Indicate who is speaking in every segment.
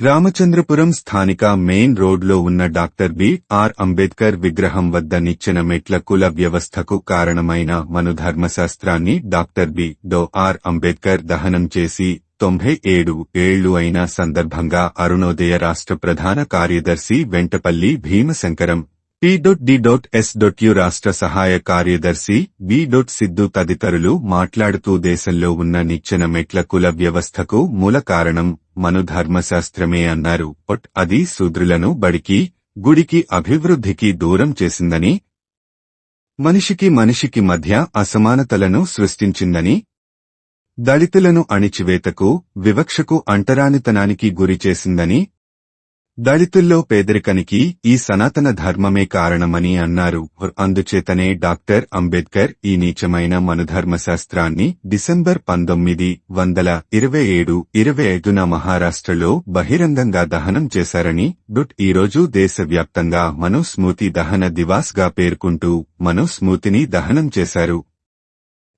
Speaker 1: రామచంద్రపురం స్థానిక మెయిన్ రోడ్లో ఉన్న డాక్టర్ బిఆర్ అంబేద్కర్ విగ్రహం వద్ద నిచ్చిన మెట్ల కుల వ్యవస్థకు కారణమైన మనుధర్మశాస్త్రాన్ని doctor B. Dot R. Ambedkar దహనం చేసి తొంభై ఏడు ఏళ్ళు అయిన సందర్భంగా అరుణోదయ రాష్ట్ర ప్రధాన కార్యదర్శి Ventapalli Bhimashankaram P dot D dot S dot U రాష్ట్ర సహాయ కార్యదర్శి బి డొట్ సిద్ధు తదితరులు మాట్లాడుతూ దేశంలో ఉన్న నిచ్చెన మెట్ల కుల వ్యవస్థకు మూల కారణం మను ధర్మశాస్త్రమే అన్నారు. పొట్ అది శూద్రులను బడికి గుడికి అభివృద్ధికి దూరం చేసిందని మనిషికి మనిషికి మధ్య అసమానతలను సృష్టించిందని దళితులను అణిచివేతకు వివక్షకు అంటరానితనానికి గురి చేసిందని దళితుల్లో పేదరికానికి ఈ సనాతన ధర్మమే కారణమని అన్నారు. అందుచేతనే డాక్టర్ అంబేద్కర్ ఈ నీచమైన మనుధర్మశాస్త్రాన్ని డిసెంబర్ పంతొమ్మిది వందల ఇరవై ఏడు ఇరవై ఐదున మహారాష్ట్రలో బహిరంగంగా దహనం చేశారని డుట్ ఈరోజు దేశవ్యాప్తంగా మనుస్మృతి దహన దివాస్గా పేర్కొంటూ మనుస్మృతిని దహనం చేశారు.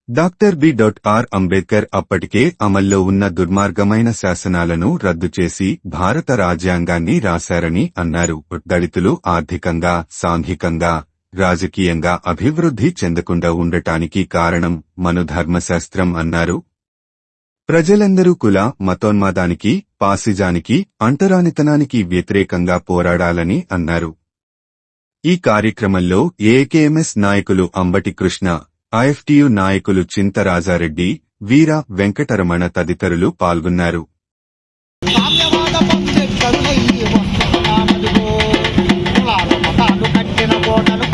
Speaker 1: Doctor B dot R Ambedkar అప్పటికే అమల్లో ఉన్న దుర్మార్గమైన శాసనాలను రద్దు చేసి భారత రాజ్యాంగాన్ని రాశారని అన్నారు. దళితులు ఆర్థికంగా సాంఘికంగా రాజకీయంగా అభివృద్ధి చెందకుండా ఉండటానికి కారణం మను ధర్మశాస్త్రం అన్నారు. ప్రజలందరూ కుల మతోన్మాదానికి పాసిజానికి అంటరానితనానికి వ్యతిరేకంగా పోరాడాలని అన్నారు. ఈ కార్యక్రమంలో ఏకేఎంఎస్ నాయకులు అంబటి కృష్ణ ఐఎఫ్టియు నాయకులు చింతరాజారెడ్డి వీర వెంకటరమణ తదితరులు పాల్గొన్నారు.
Speaker 2: కట్టిన కోటలు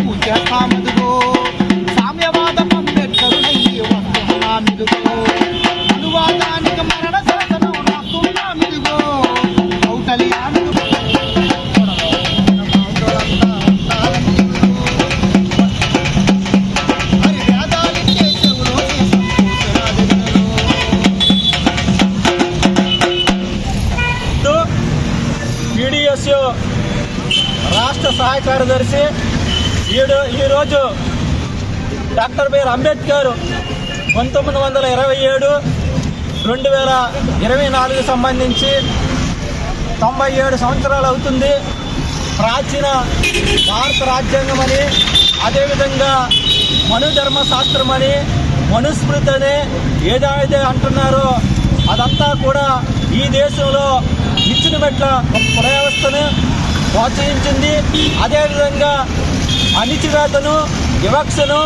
Speaker 3: పిఎస్యు రాష్ట్ర సహాయ కార్యదర్శి ఈడు ఈరోజు డాక్టర్ బిఆర్ అంబేద్కర్ పంతొమ్మిది వందల ఇరవై ఏడు రెండు వేల ఇరవై నాలుగు సంబంధించి తొంభై ఏడు సంవత్సరాలు అవుతుంది. ప్రాచీన భారత రాజ్యాంగం అని అదేవిధంగా మనుధర్మ శాస్త్రం అని మనుస్మృతి అని ఏదైతే అంటున్నారో అదంతా కూడా ఈ దేశంలో ఇచ్చిన మెట్ల ఒక ప్రోత్సహించింది. అదేవిధంగా అణిచివేతను వివక్షను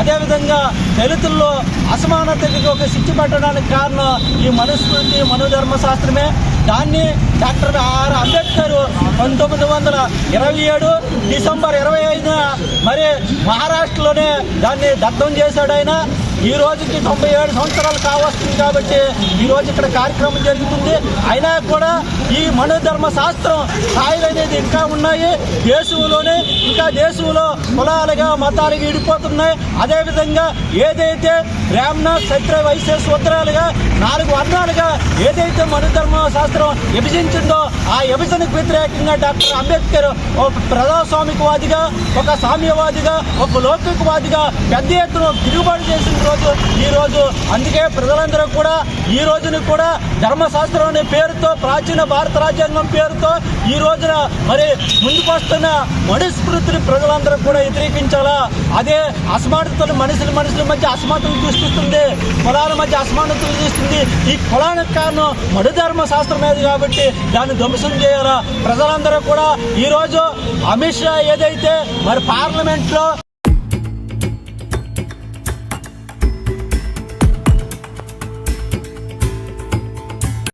Speaker 3: అదేవిధంగా దళితుల్లో అసమానతకి ఒక శిక్ష పెట్టడానికి కారణం ఈ మనుస్మృతి మనోధర్మ శాస్త్రమే దాన్ని డాక్టర్ ఆర్. అంబేద్కర్ పంతొమ్మిది వందల ఇరవై ఏడు డిసెంబర్ ఇరవై ఐదున మరి మహారాష్ట్రలోనే దాన్ని దగ్ధం చేశాడు ఆయన. ఈ రోజుకి తొంభై ఏడు సంవత్సరాలు కావస్తుంది కాబట్టి ఈ రోజు ఇక్కడ కార్యక్రమం జరుగుతుంది. అయినా కూడా ఈ మనోధర్మ శాస్త్రం స్థాయిలు అనేది ఇంకా ఉన్నాయి. దేశంలోనే ఇంకా దేశంలో కులాలుగా మతాలుగా విడిపోతున్నాయి. అదేవిధంగా ఏదైతే రామ్నాథ్ చత్ర వైశ్య సూత్రాలుగా నాలుగు వర్ణాలుగా ఏదైతే మనుధర్మ శాస్త్రం విభజించిందో ఆ విభజనకు వ్యతిరేకంగా డాక్టర్ అంబేద్కర్ ఒక ప్రజాస్వామికవాదిగా ఒక సామ్యవాదిగా ఒక లౌకికవాదిగా పెద్ద ఎత్తున తిరుగుబాటు చేసిన ఈరోజు ఈ రోజు అందుకే ప్రజలందరూ కూడా ఈ రోజును కూడా ధర్మశాస్త్రం అనే పేరుతో ప్రాచీన భారత రాజ్యాంగం పేరుతో ఈ రోజున మరి ముందుకు వస్తున్న మనుస్మృతిని ప్రజలందరూ కూడా వ్యతిరేకించాలా? అదే అసమానతలు మనుషుల మనుషుల మధ్య అసమానతలు సృష్టిస్తుంది. కులాల మధ్య అసమానతలు సృష్టిస్తుంది. ఈ కులానికి కారణం మనుధర్మ శాస్త్రం మీద కాబట్టి దాన్ని ధ్వంసం చేయాలా? ప్రజలందరూ కూడా ఈ రోజు అమిత్ షా ఏదైతే మరి పార్లమెంట్లో